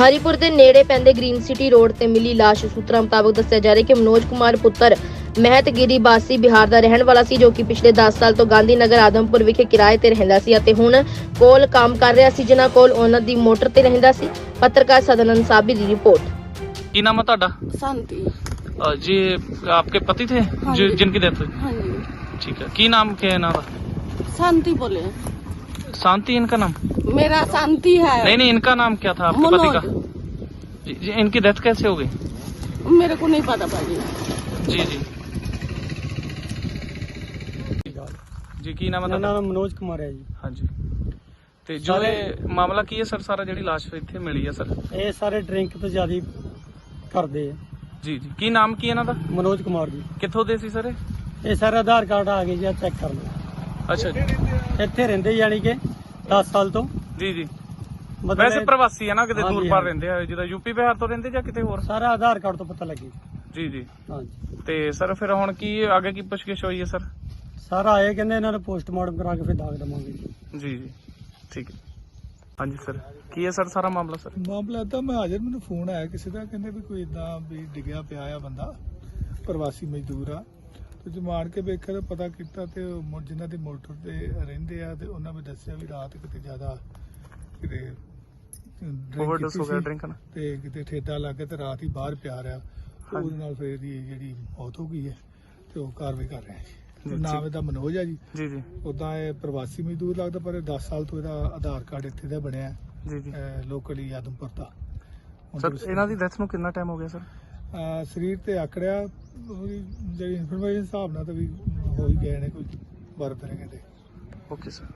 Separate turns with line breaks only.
ਹਰੀਪੁਰ ਦੇ ਨੇੜੇ ਪੈਂਦੇ ਗ੍ਰੀਨ ਸਿਟੀ ਰੋਡ ਤੇ ਮਿਲੀ ਲਾਸ਼। ਸੂਤਰਾਂ ਮੁਤਾਬਕ ਦੱਸਿਆ ਜਾ ਰਿਹਾ ਕਿ ਮਨੋਜ ਕੁਮਾਰ ਪੁੱਤਰ ਮਹਿਤਗਿਰੀ ਬਾਸੀ ਬਿਹਾਰ ਦਾ ਰਹਿਣ ਵਾਲਾ ਸੀ ਜੋ ਕਿ ਪਿਛਲੇ 10 ਸਾਲ ਤੋਂ ਗਾਂਧੀ ਨਗਰ ਆਦਮਪੁਰ ਵਿਖੇ ਕਿਰਾਏ ਤੇ ਰਹਿੰਦਾ ਸੀ ਅਤੇ ਹੁਣ ਕੋਲ ਕੰਮ ਕਰ ਰਿਹਾ ਸੀ ਜਿਨ੍ਹਾਂ ਕੋਲ ਉਹਨਾਂ ਦੀ ਮੋਟਰ ਤੇ ਰਹਿੰਦਾ ਸੀ। ਪੱਤਰਕਾਰ ਸਦਨ ਸਾਬੀ ਦੀ ਰਿਪੋਰਟ।
ਕੀ ਨਾਮ ਹੈ ਤੁਹਾਡਾ?
शांति
अ, जी आपके पति थे
हाँ
जी। जिनकी डेथ हुई
हाँ जी
ठीक है की नाम के
शांति
इनका नाम
मेरा शांति है
नहीं नहीं इनका नाम क्या था आपके पति का
मनोज
जी, जी, इनकी डेथ कैसे हो गई
मेरे को नहीं पता भाजी
जी जी ਜੀ ਕੀ ਨਾਮ ਹੈ
ਮੇਰਾ
ਤੁਹਾਡਾ
ਨਾਮ ਮਨੋਜ ਕੁਮਾਰ ਹੈ ਜੀ
ਹਾਂਜੀ ਤੇ ਜੋ
ਸਾਰੇ-
ਇਹ ਮਾਮਲਾ ਕੀ ਹੈ ਸਰ ਸਾਰਾ ਜਿਹੜੀ ਲਾਸ਼ ਇੱਥੇ ਮਿਲੀ ਹੈ ਸਰ
ਇਹ ਸਾਰੇ ਡਰਿੰਕ ਤੋਂ ਜ਼ਿਆਦਾ ਕਰਦੇ ਆ
ਜੀ ਜੀ ਕੀ ਨਾਮ ਕੀ ਹੈ ਇਹਨਾਂ ਦਾ
ਮਨੋਜ ਕੁਮਾਰ ਜੀ
ਕਿੱਥੋਂ ਦੇ ਸੀ ਸਰ ਇਹ?
ਇਹ ਸਾਰੇ ਆਧਾਰ ਕਾਰਡ ਆ ਗਏ ਜੀ ਚੈੱਕ ਕਰ ਲਓ
ਅੱਛਾ ਜੀ।
ਇੱਥੇ ਰਹਿੰਦੇ ਯਾਨੀ ਕਿ 10 ਸਾਲ ਤੋਂ।
ਜੀ ਜੀ।
ਮਤਲਬ
ਵੈਸੇ ਪ੍ਰਵਾਸੀ ਹੈ ਨਾ ਕਿਤੇ
ਹਾਂਜੀ,
ਦੂਰ ਪਾਰ
ਹਾਂਜੀ।
ਰਹਿੰਦੇ ਆ ਜਿਹਦਾ ਯੂਪੀ ਬਿਹਾਰ ਤੋਂ ਰਹਿੰਦੇ ਜਾਂ ਕਿਤੇ ਹੋਰ?
ਸਾਰਾ ਆਧਾਰ ਕਾਰਡ ਤੋਂ ਪਤਾ ਲੱਗੇ।
ਜੀ ਜੀ।
ਹਾਂਜੀ।
ਤੇ ਸਰ ਫਿਰ ਹੁਣ ਕੀ ਅੱਗੇ ਕੀ ਪੁੱਛਗਿੱਛ ਹੋਈ ਹੈ ਸਰ?
ਸਾਰਾ ਆਏ ਕਹਿੰਦੇ ਇਹਨਾਂ ਨੂੰ ਪੋਸਟਮਾਰਟਮ ਕਰਾ ਕੇ ਫਿਰ ਦਾਗ ਦਵਾਂਗੇ। ਜੀ
ਜੀ। ਜੀ ਠੀਕ ਹੈ। ਹਾਂਜੀ ਸਰ। ਕੀ ਹੈ ਸਰ ਸਾਰਾ ਮਾਮਲਾ ਸਰ?
ਮਾਮਲਾ ਤਾਂ ਮੈਂ ਹਾਜ਼ਰ ਮੈਨੂੰ ਫੋਨ ਆਇਆ ਕਿਸੇ ਦਾ ਕਹਿੰਦੇ ਵੀ ਕੋਈ ਇਦਾਂ ਵੀ ਡਿੱਗਿਆ ਪਿਆ ਆ ਬੰਦਾ ਪ੍ਰਵਾਸੀ ਮਜ਼ਦੂਰ ਆ। ਤੇ ਜਮਾਨ ਕੇ ਵੇਖਿਆ ਤਾਂ ਪਤਾ ਕੀਤਾ ਤੇ ਉਹ ਜਿਨ੍ਹਾਂ ਦੀ ਮੋਟਰ ਤੇ ਰਹਿੰਦੇ ਆ ਤੇ ਉਹਨਾਂ ਨੇ ਦੱਸਿਆ ਵੀ ਰਾਤ ਕਿਤੇ ਜ਼ਿਆਦਾ ਕਿਤੇ drink
ਓਵਰਡੋਸ
ਕੀਤੀ
ਹੋ ਗਿਆ
ਸੀ
ਡਰਿੰਕ ਨਾਲ
ਤੇ ਕਿਤੇ ਠੇਡਾ ਲੱਗ ਗਿਆ ਤੇ ਰਾਤ ਹੀ ਬਾਹਰ ਪਿਆ ਰਿਹਾ। ਉਹਦੇ ਨਾਲ ਫਿਰ ਇਹਦੀ ਜਿਹੜੀ ਮੌਤ ਹੋ ਗਈ ਹੈ ਤੇ ਉਹ ਕਾਰਵਾਈ ਕਰ ਰਹੇ ਆ ਨਾਮ। ਇਹਦਾ ਮਨੋਜ ਆ ਜੀ।
ਜੀ ਜੀ।
ਉਦਾਂ ਇਹ ਪ੍ਰਵਾਸੀ ਮਜ਼ਦੂਰ ਲੱਗਦਾ ਪਰ ਇਹ 10 ਸਾਲ ਤੋਂ ਇਹਦਾ ਆਧਾਰ ਕਾਰਡ ਇੱਥੇ ਦਾ ਬਣਿਆ।
ਜੀ ਜੀ।
ਲੋਕਲੀ ਆਦਮਪੁਰ ਦਾ।
ਸਰ ਇਹਨਾਂ ਦੀ ਡੈਥ ਨੂੰ ਕਿੰਨਾ ਟਾਈਮ ਹੋ ਗਿਆ ਸਰ?
ਸਰੀਰ ਤੇ ਆਕੜਿਆ, ਉਹਦੀ ਜਿਹੜੀ ਇਨਫੋਰਮੇਸ਼ਨ ਹਿਸਾਬ ਨਾਲ ਤਾਂ ਵੀ ਹੋ ਹੀ ਗਏ ਨੇ, ਕੋਈ 12 13 ਘੰਟੇ
ਓਕੇ ਸਰ